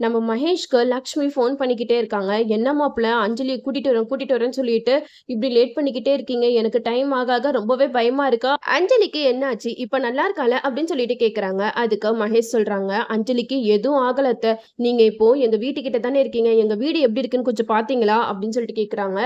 நம்ம மகேஷ்க்கு லக்ஷ்மி ஃபோன் பண்ணிக்கிட்டே இருக்காங்க. என்ன மாப்பிள்ள? அஞ்சலி கூட்டிட்டு வரேன் கூட்டிட்டு வரேன்னு சொல்லிட்டு இப்படி லேட் பண்ணிக்கிட்டே இருக்கீங்க. எனக்கு டைம் ஆக ஆக ரொம்பவே பயமா இருக்கா? அஞ்சலிக்கு என்னாச்சு? இப்ப நல்லா இருக்கால அப்படின்னு சொல்லிட்டு கேக்குறாங்க. அதுக்கு மகேஷ் சொல்றாங்க அஞ்சலிக்கு எதுவும் ஆகலத்த நீங்க இப்போ எங்க வீட்டுக்கிட்ட தானே இருக்கீங்க. எங்க வீடு எப்படி இருக்குன்னு கொஞ்சம் பாத்தீங்களா? அப்படின்னு சொல்லிட்டு கேக்குறாங்க.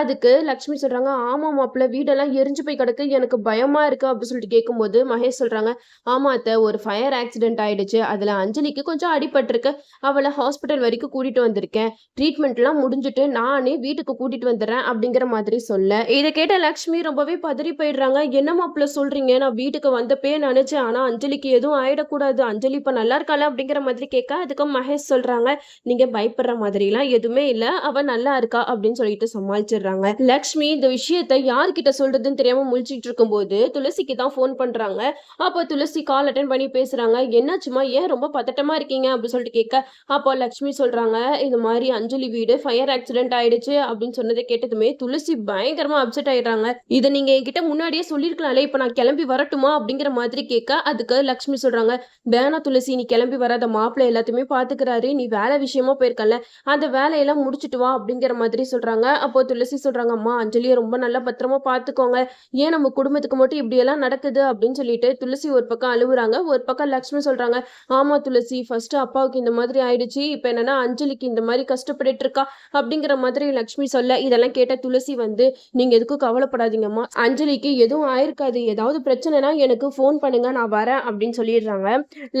அதுக்கு லக்ஷ்மி சொல்றாங்க ஆமா மாப்பிள்ள வீடெல்லாம் எரிஞ்சு போய் கிடக்கு. எனக்கு பயமா இருக்கு. அப்படின்னு சொல்லிட்டு கேட்கும்போது மகேஷ் சொல்றாங்க ஆமா அத்தை ஒரு ஃபயர் ஆக்சிடென்ட் ஆயிடுச்சு. அதுல அஞ்சலிக்கு கொஞ்சம் அடிபட்டிருக்கு. அவளை ஹாஸ்பிட்டல் வரைக்கும் கூட்டிட்டு வந்திருக்கேன். ட்ரீட்மெண்ட்லாம் முடிஞ்சுட்டு நானே வீட்டுக்கு கூட்டிட்டு வந்துடுறேன் அப்படிங்கிற மாதிரி சொல்ல. இதை கேட்ட லக்ஷ்மி ரொம்பவே பதறி போயிடுறாங்க. என்ன மாப்பிள்ள சொல்றீங்க? நான் வீட்டுக்கு வந்தப்பே நினைச்சேன். ஆனா அஞ்சலிக்கு எதுவும் ஆயிடக்கூடாது. அஞ்சலி இப்ப நல்லா இருக்காள? அப்படிங்கிற மாதிரி கேட்க அதுக்கு மகேஷ் சொல்றாங்க. நீங்க பயப்படுற மாதிரிலாம் எதுவுமே இல்ல. அவ நல்லா இருக்கா? அப்படின்னு சொல்லிட்டு சமாளிச்சிடுறாங்க. லக்ஷ்மி இந்த விஷயத்த யார்கிட்ட சொல்றதுன்னு தெரியாம முழிச்சிட்டு இருக்கும்போது துளசிக்கு தான் ஃபோன் பண்றாங்க. அப்போ துளசி கால் அட்டன் பண்ணி பேசுறாங்க. என்னாச்சுமா ஏன் ரொம்ப பதட்டமா இருக்கீங்க? அப்படின்னு சொல்லிட்டு கேட்க அப்போ லக்ஷ்மி சொல்றாங்க இது மாதிரி அஞ்சலி வீடு ஃபயர் ஆக்சிடென்ட் ஆயிடுச்சு அப்படின்னு சொன்னதை கேட்டதுமே துளசி பயங்கரமா அப்செட் ஆயிடுறாங்க. இதை நீங்க என்கிட்ட முன்னாடியே சொல்லியிருக்கலாம்ல இப்ப நான் கிளம்பி வரட்டுமா அப்படிங்கிற மாதிரி கேட்க அதுக்கு லக்ஷ்மி சொல்றாங்க பேனா துளசி நீ கிளம்பி வராத மாப்பிள்ளை எல்லாத்தையுமே பாத்துக்கிறாரு நீ வேலை விஷயமா போயிருக்கல அந்த வேலையெல்லாம் முடிச்சிட்டு வா அப்படிங்கிற மாதிரி சொல்றாங்க. அப்போ துளசி சொல்றாங்க அம்மா அஞ்சலியை ரொம்ப நல்லா பத்திரமா பாத்துக்கோங்க ஏன் நம்ம குடும்பத்துக்கு மட்டும் இப்படி எல்லாம் நடக்குது? அப்படின்னு சொல்லிட்டு துளசி ஒரு பக்கம் அழுவுறாங்க ஒரு பக்கம் லக்ஷ்மி சொல்றாங்க ஆமா துளசி ஃபர்ஸ்ட் அப்பாவுக்கு இந்த மாதிரி ஆயிடுச்சு. இப்போ என்னன்னா அஞ்சலிக்கு இந்த மாதிரி கஷ்டப்பட்டுட்டு இருக்கா அப்படிங்கிற மாதிரி லக்ஷ்மி சொல்ல இதெல்லாம் கேட்ட துளசி வந்து நீங்க எதுக்கும் கவலைப்படாதீங்கம்மா. அஞ்சலிக்கு எதுவும் ஆயிருக்காது. ஏதாவது பிரச்சனைனா எனக்கு ஃபோன் பண்ணுங்க நான் வரேன் அப்படின்னு சொல்லிடுறாங்க.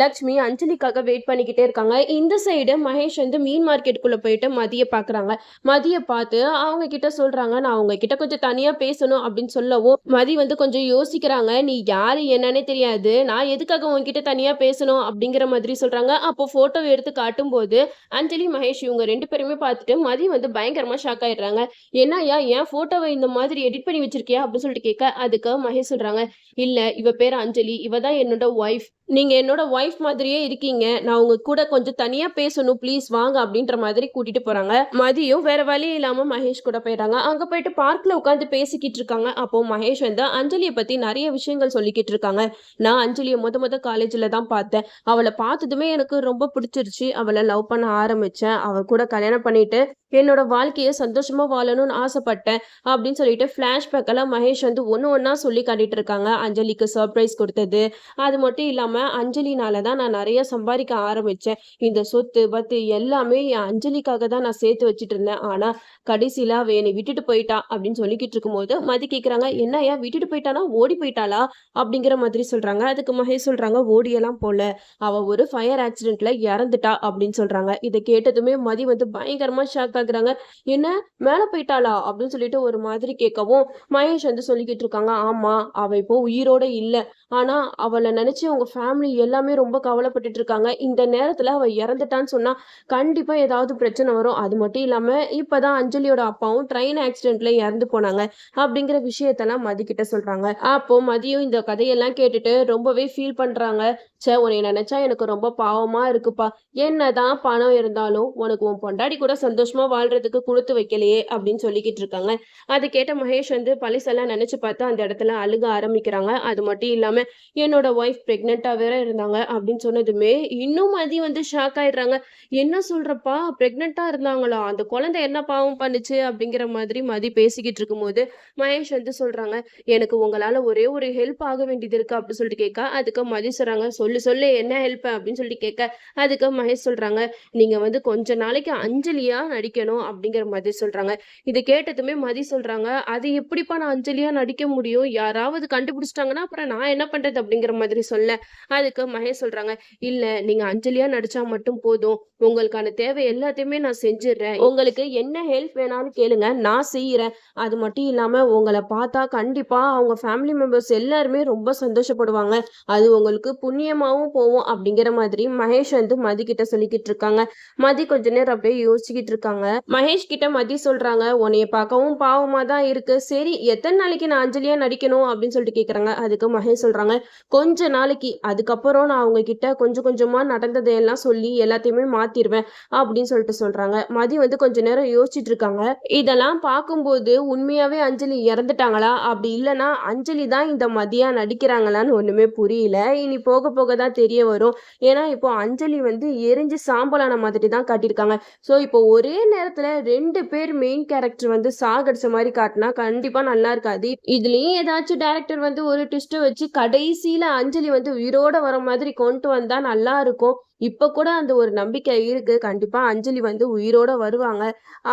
லக்ஷ்மி அஞ்சலிக்காக வெயிட் பண்ணிக்கிட்டே இருக்காங்க. இந்த சைடு மகேஷ் வந்து மீன் மார்க்கெட்டுக்குள்ள போயிட்டு மதிய பாக்குறாங்க. மதிய பார்த்து அவங்க கிட்ட சொல்றாங்க நான் அவங்க கிட்ட கொஞ்சம் தனியா பேசணும் அப்படின்னு சொல்லவும் மதி வந்து கொஞ்சம் யோசிக்கிறாங்க. நீ யாரு? என்னன்னே தெரியாது. நான் எதுக்காக உங்ககிட்ட தனியா பேசணும்? அப்படிங்கிற மாதிரி சொல்றாங்க. அப்போ போட்டோ எடுத்து காட்டும்போது அஞ்சலி மகேஷ் இவங்க ரெண்டு பேருமே பார்த்துட்டு மதி வந்து பயங்கரமா ஷாக் ஆயிடுறாங்க. என்னய்யா என் போட்டோவை இந்த மாதிரி எடிட் பண்ணி வச்சிருக்கியா? அப்படின்னு சொல்லிட்டு கேட்க அதுக்கு மகேஷ் சொல்றாங்க இல்ல இவ பேர் அஞ்சலி இவ தான் என்னோட ஒய்ஃப் நீங்கள் என்னோட ஒய்ஃப் மாதிரியே இருக்கீங்க. நான் உங்க கூட கொஞ்சம் தனியாக பேசணும் ப்ளீஸ் வாங்க அப்படின்ற மாதிரி கூட்டிட்டு போறாங்க. மதியம் வேற வழி இல்லாமல் மகேஷ் கூட போயிட்டாங்க அங்கே போயிட்டு பார்க்கில் உட்காந்து பேசிக்கிட்டு இருக்காங்க. அப்போ மகேஷ் வந்து அஞ்சலியை பற்றி நிறைய விஷயங்கள் சொல்லிக்கிட்டு இருக்காங்க. நான் அஞ்சலியை முத முத காலேஜில் தான் பார்த்தேன். அவளை பார்த்ததுமே எனக்கு ரொம்ப பிடிச்சிருச்சு. அவளை லவ் பண்ண ஆரம்பித்தேன் அவள் கூட கல்யாணம் பண்ணிட்டு என்னோட வாழ்க்கையை சந்தோஷமா வாழணும்னு ஆசைப்பட்டேன் அப்படின்னு சொல்லிட்டு ஃப்ளாஷ்பேக் எல்லாம் மகேஷ் வந்து ஒன்று ஒன்றா சொல்லி காட்டிட்டு இருக்காங்க. அஞ்சலிக்கு சர்ப்ரைஸ் கொடுத்தது. அது மட்டும் இல்லாமல் அஞ்சலினால தான் நான் நிறைய சம்பாதிக்க ஆரம்பித்தேன் இந்த சொத்து பத்து எல்லாமே என் அஞ்சலிக்காக தான் நான் சேர்த்து வச்சுட்டு இருந்தேன். ஆனால் கடைசியில் அவ என்னை விட்டுட்டு போயிட்டா அப்படின்னு சொல்லிக்கிட்டு இருக்கும்போது மதி கேட்குறாங்க என்னையா விட்டுட்டு போயிட்டானா? ஓடி போயிட்டாளா? அப்படிங்கிற மாதிரி சொல்கிறாங்க அதுக்கு மகேஷ் சொல்கிறாங்க ஓடியெல்லாம் போல. அவள் ஒரு ஃபயர் ஆக்சிடென்ட்ல இறந்துட்டா அப்படின்னு சொல்கிறாங்க இதை கேட்டதுமே மதி வந்து பயங்கரமாக ஷாக் ஆகுறாங்க என்ன? மேலே போயிட்டாளா? அப்படின்னு சொல்லிட்டு ஒரு மாதிரி கேட்கவும் மகேஷ் வந்து சொல்லிக்கிட்டு இருக்காங்க ஆமா அவ இப்போ உயிரோட இல்லை. ஆனா அவளை நினைச்சு அவங்க ஃபேமிலி எல்லாமே ரொம்ப கவலைப்பட்டுட்டு இருக்காங்க. இந்த நேரத்துல அவ இறந்துட்டான்னு சொன்னா கண்டிப்பா ஏதாவது பிரச்சனை வரும். அது மட்டும் இல்லாம இப்பதான் அஞ்சலியோட அப்பாவும் ட்ரெயின் ஆக்சிடென்ட்ல இறந்து போனாங்க அப்படிங்கிற விஷயத்தெல்லாம் மதிக்கிட்ட சொல்றாங்க. அப்போ மதியம் இந்த கதையெல்லாம் கேட்டுட்டு ரொம்பவே ஃபீல் பண்றாங்க. சே உன்னை நினைச்சா எனக்கு ரொம்ப பாவமா இருக்குப்பா. என்னதான் பணம் இருந்தாலும் உனக்கு உன் பொண்டாடி கூட சந்தோஷமா வாழ்றதுக்கு கொடுத்து வைக்கலையே அப்படின்னு சொல்லிக்கிட்டு இருக்காங்க. அது கேட்ட மகேஷ் வந்து பழிசெல்லாம் நினைச்சு பார்த்து அந்த இடத்துல அழுக ஆரம்பிக்கிறாங்க. அது மட்டும் இல்லாம என்னோட ஒய்ஃப் பிரெக்னெண்டா வேற இருந்தாங்க அப்படின்னு சொன்னதுமே இன்னும் மதி வந்து ஷாக் ஆயிடுறாங்க. என்ன சொல்றப்பா? பிரெக்னெண்டா இருந்தாங்களா? அந்த குழந்தை என்ன பாவம் பண்ணுச்சு அப்படிங்கிற மாதிரி மதி பேசிக்கிட்டு இருக்கும்போது மகேஷ் வந்து சொல்றாங்க எனக்கு உங்களால ஒரே ஒரு ஹெல்ப் ஆக வேண்டியது இருக்கு அப்படின்னு சொல்லிட்டு கேட்க. அதுக்கு மதி சொல்றாங்க சொல்லு சொல்லு என்ன ஹெல்ப் அப்படின்னு சொல்லிட்டு கேட்க. அதுக்கு மகேஷ் சொல்றாங்க நீங்க வந்து கொஞ்ச நாளைக்கு அஞ்சலியா நடிக்கணும் அப்படிங்கிற மாதிரி சொல்றாங்க. இதை கேட்டதுமே மதி சொல்றாங்க அது எப்படிப்பா நான் அஞ்சலியா நடிக்க முடியும்? யாராவது கண்டுபிடிச்சிட்டாங்கன்னா அப்புறம் நான் என்ன பண்றது? அப்படிங்கிற மாதிரி சொல்ல. அதுக்கு மகேஷ் சொல்றாங்க இல்ல நீங்க அஞ்சலியா நடிச்சா மட்டும் போதும். உங்களுக்கான தேவை எல்லாத்தையுமே நான் செஞ்சிடுறேன். உங்களுக்கு என்ன ஹெல்ப் வேணாலும் கேளுங்க. நான் செய்யறேன். அது மட்டும் இல்லாம உங்களை பார்த்தா கண்டிப்பா அவங்க ஃபேமிலி மெம்பர்ஸ் எல்லாருமே ரொம்ப சந்தோஷப்படுவாங்க. அது உங்களுக்கு புண்ணியமாவும் போகும். அப்படிங்கிற மாதிரி மகேஷ் வந்து மதி கிட்ட சொல்லிக்கிட்டு இருக்காங்க. மதி கொஞ்ச நேரம் அப்படியே யோசிச்சுக்கிட்டு இருக்காங்க. மகேஷ் கிட்ட மதி சொல்றாங்க உன்னைய பார்க்கவும் பாவமா தான் இருக்கு. சரி எத்தனை நாளைக்கு நான் அஞ்சலியா நடிக்கணும்? அப்படின்னு சொல்லிட்டு கேக்குறாங்க. அதுக்கு மகேஷ் சொல்றாங்க கொஞ்ச நாளைக்கு. அதுக்கப்புறம் நான் அவங்க கிட்ட கொஞ்சம் கொஞ்சமா நடந்ததையெல்லாம் சொல்லி எல்லாத்தையுமே மாத்திருவேன் அப்படின்னு சொல்லிட்டு சொல்றாங்க. மதி வந்து கொஞ்ச நேரம் யோசிச்சுட்டு இருக்காங்க. இதெல்லாம் பார்க்கும்போது உண்மையாவே அஞ்சலி இறந்துட்டாங்களா? அப்படி இல்லைன்னா அஞ்சலி தான் இந்த மதியா நடிக்கிறாங்களான்னு ஒண்ணுமே புரியல. இனி போக போக தான் தெரிய வரும். ஏன்னா இப்போ அஞ்சலி வந்து எரிஞ்சு சாம்பலான மாதிரி தான் காட்டியிருக்காங்க. ஸோ இப்போ ஒரே நேரத்துல ரெண்டு பேர் மெயின் கேரக்டர் வந்து சாகடிச்ச மாதிரி காட்டினா கண்டிப்பா நல்லா இருக்காது. இதுலயும் ஏதாச்சும் டேரக்டர் வந்து ஒரு ட்விஸ்ட்டை வச்சு கடைசியில அஞ்சலி வந்து உயிரோட வர மாதிரி கொண்டு வந்தா நல்லா இருக்கும். இப்ப கூட அந்த ஒரு நம்பிக்கை இருக்கு. கண்டிப்பா அஞ்சலி வந்து உயிரோட வருவாங்க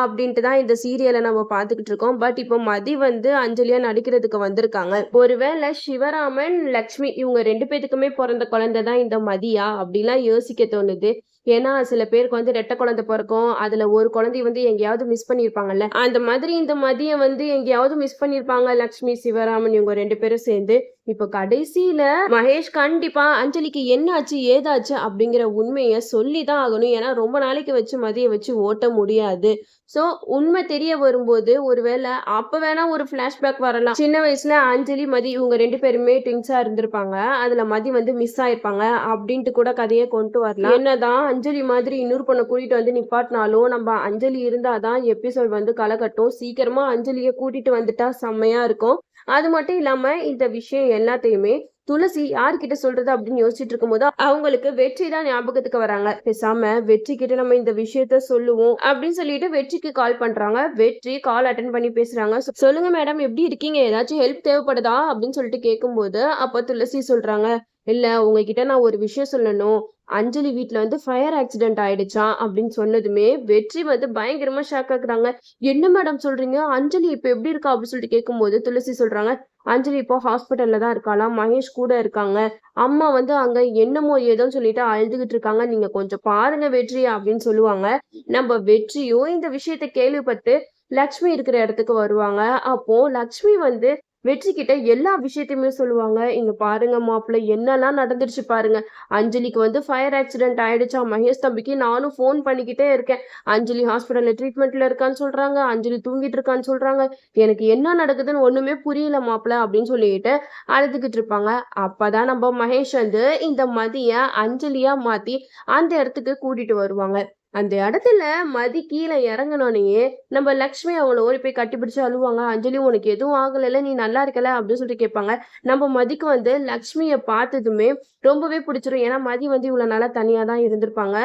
அப்படின்ட்டு தான் இந்த சீரியலை நம்ம பார்த்துக்கிட்டு இருக்கோம். பட் இப்போ மதி வந்து அஞ்சலியா நடிக்கிறதுக்கு வந்திருக்காங்க. ஒருவேளை சிவராமன் லக்ஷ்மி இவங்க ரெண்டு பேத்துக்குமே பிறந்த குழந்தை தான் இந்த மதியா? அப்படிலாம் யோசிக்க தோணுது. ஏன்னா சில பேருக்கு வந்து ரெட்டை குழந்தை பிறக்கும். அதுல ஒரு குழந்தைய வந்து எங்கேயாவது மிஸ் பண்ணியிருப்பாங்கல்ல. அந்த மாதிரி இந்த மதியம் வந்து எங்கேயாவது மிஸ் பண்ணியிருப்பாங்க லக்ஷ்மி சிவராமன் இவங்க ரெண்டு பேரும் சேர்ந்து. இப்போ கடைசியில மகேஷ் கண்டிப்பா அஞ்சலிக்கு என்னாச்சு ஏதாச்சு அப்படிங்கிற உண்மையை சொல்லி தான் ஆகணும். ஏன்னா ரொம்ப நாளைக்கு வச்சு மதிய வச்சு ஓட்ட முடியாது. ஸோ உண்மை தெரிய வரும்போது ஒருவேளை அப்ப வேணா ஒரு ஃபிளாஷ்பேக் வரலாம். சின்ன வயசுல அஞ்சலி மதி இவங்க ரெண்டு பேருமே ட்வின்ஸா இருந்திருப்பாங்க. அதுல மதி வந்து மிஸ் ஆயிருப்பாங்க அப்படின்ட்டு கூட கதையை கொண்டு வரலாம். என்னதான் அஞ்சலி மாதிரி இன்னொரு பொண்ணை கூட்டிட்டு வந்து நிப்பாட்டினாலும் நம்ம அஞ்சலி இருந்தாதான் எபிசோட் வந்து களைகட்டும் சீக்கிரமா அஞ்சலியை கூட்டிட்டு வந்துட்டா செம்மையா இருக்கும். அது மட்டும் இல்லாம இந்த விஷயம் எல்லாத்தையுமே துளசி யார்கிட்ட சொல்றது அப்படின்னு யோசிச்சுட்டு இருக்கும்போது அவங்களுக்கு வெற்றி தான் ஞாபகத்துக்கு வராங்க. பேசாம வெற்றி கிட்ட நம்ம இந்த விஷயத்த சொல்லுவோம் அப்படின்னு சொல்லிட்டு வெற்றிக்கு கால் பண்றாங்க. வெற்றி கால் அட்டன் பண்ணி பேசுறாங்க. சொல்லுங்க மேடம் எப்படி இருக்கீங்க? ஏதாச்சும் ஹெல்ப் தேவைப்படுதா? அப்படின்னு சொல்லிட்டு கேட்கும்போது அப்ப துளசி சொல்றாங்க. இல்ல உங்ககிட்ட நான் ஒரு விஷயம் சொல்லணும். அஞ்சலி வீட்டில் வந்து ஃபயர் ஆக்சிடென்ட் ஆயிடுச்சா அப்படின்னு சொன்னதுமே வெற்றி வந்து பயங்கரமா ஷாக் ஆகுறாங்க என்ன மேடம் சொல்றீங்க? அஞ்சலி இப்போ எப்படி இருக்கா அப்படின்னு சொல்லிட்டு கேட்கும்போது துளசி சொல்றாங்க அஞ்சலி இப்போ ஹாஸ்பிட்டல்ல தான் இருக்காளாம் மகேஷ் கூட இருக்காங்க. அம்மா வந்து அங்க என்னமோ ஏதோன்னு சொல்லிட்டு அழுதுகிட்டு இருக்காங்க. நீங்க கொஞ்சம் பாருங்க வெற்றி அப்படின்னு சொல்லுவாங்க. நம்ம வெற்றியும் இந்த விஷயத்த கேள்விப்பட்டு லக்ஷ்மி இருக்கிற இடத்துக்கு வருவாங்க. அப்போ லக்ஷ்மி வந்து வெற்றி கிட்ட எல்லா விஷயத்தையுமே சொல்லுவாங்க. இங்க பாருங்க மாப்பிள்ள என்னெல்லாம் நடந்துருச்சு பாருங்க. அஞ்சலிக்கு வந்து ஃபயர் ஆக்சிடென்ட் ஆயிடுச்சா? மகேஷ் தம்பிக்கு நானும் ஃபோன் பண்ணிக்கிட்டே இருக்கேன். அஞ்சலி ஹாஸ்பிட்டல்ல ட்ரீட்மெண்ட்ல இருக்கான்னு சொல்றாங்க. அஞ்சலி தூங்கிட்டு இருக்கான்னு சொல்றாங்க. எனக்கு என்ன நடக்குதுன்னு ஒண்ணுமே புரியல மாப்பிள்ள அப்படின்னு சொல்லிட்டு அழுதுகிட்டு இருப்பாங்க. அப்பதான் நம்ம மகேஷ் வந்து இந்த மதிய அஞ்சலியா மாத்தி அந்த இடத்துக்கு கூட்டிட்டு வருவாங்க. அந்த இடத்துல மதி கீழே இறங்கினோடனே நம்ம லக்ஷ்மி அவங்கள ஓடி போய் கட்டிப்பிடிச்சு அழுவாங்க. அஞ்சலி உனக்கு எதுவும் ஆகலைல்ல நீ நல்லா இருக்கல அப்படின்னு சொல்லிட்டு கேட்பாங்க. நம்ம மதிக்கு வந்து லக்ஷ்மியை பார்த்ததுமே ரொம்பவே பிடிச்சிரும். ஏன்னா மதி வந்து இவ்வளோ நல்லா தனியாக தான் இருந்திருப்பாங்க.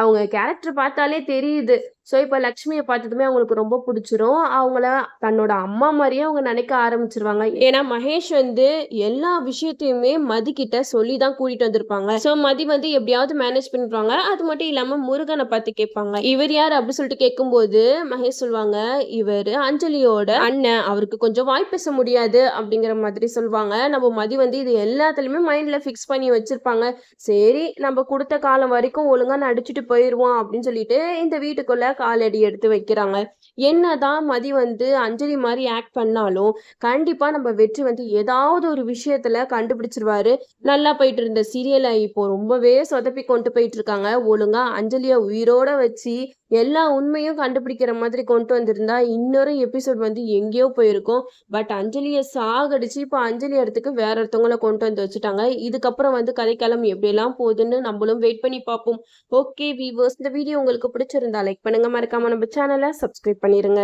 அவங்க கேரக்டர் பார்த்தாலே தெரியுது. ஸோ இப்போ லக்ஷ்மியை பார்த்ததுமே அவங்களுக்கு ரொம்ப பிடிச்சிரும். அவங்கள தன்னோட அம்மா மாதிரியே அவங்க நினைக்க ஆரம்பிச்சிருவாங்க. ஏன்னா மகேஷ் வந்து எல்லா விஷயத்தையுமே மதி கிட்ட சொல்லி தான் கூட்டிட்டு வந்திருப்பாங்க. ஸோ மதி வந்து எப்படியாவது மேனேஜ் பண்ணிடுவாங்க அது மட்டும் இல்லாமல் முருகனை பார்த்து கேட்பாங்க. இவர் யார்? அப்படின்னு சொல்லிட்டு கேட்கும்போது மகேஷ் சொல்லுவாங்க இவர் அஞ்சலியோட அண்ணன். அவருக்கு கொஞ்சம் வாய் பேச முடியாது. அப்படிங்கிற மாதிரி சொல்லுவாங்க நம்ம மதி வந்து இது எல்லாத்துலயுமே மைண்ட்ல ஃபிக்ஸ் பண்ணி வச்சிருப்பாங்க. சரி நம்ம கொடுத்த காலம் வரைக்கும் ஒழுங்கா நடிச்சுட்டு போயிடுவோம் அப்படின்னு சொல்லிட்டு இந்த வீட்டுக்குள்ள காலடி எடுத்து வைக்கிறாங்க. என்னதான் மதி வந்து அஞ்சலி மாதிரி ஆக்ட் பண்ணாலும் கண்டிப்பா நம்ம வெற்றி வந்து ஏதாவது ஒரு விஷயத்துல கண்டுபிடிச்சிருவாரு. நல்லா போயிட்டு இருந்த சீரியலை இப்போ ரொம்பவே சொதப்பி கொண்டு போயிட்டு இருக்காங்க. ஒழுங்கா அஞ்சலிய உயிரோட வச்சு எல்லா உண்மையும் கண்டுபிடிக்கிற மாதிரி கொண்டு வந்திருந்தா இன்னொரு எபிசோட் வந்து எங்கேயோ போயிருக்கும். பட் அஞ்சலியை சாகடிச்சு இப்போ அஞ்சலி இடத்துக்கு வேற ஒருத்தவங்கள கொண்டு வந்து வச்சுட்டாங்க. இதுக்கப்புறம் வந்து கதைக்காலம் எப்படியெல்லாம் போகுதுன்னு நம்மளும் வெயிட் பண்ணி பார்ப்போம். ஓகே வீவர்ஸ் இந்த வீடியோ உங்களுக்கு பிடிச்சிருந்தா லைக் பண்ணுங்க. மறக்காம நம்ம சேனலை சப்ஸ்கிரைப் பண்ணிருங்க.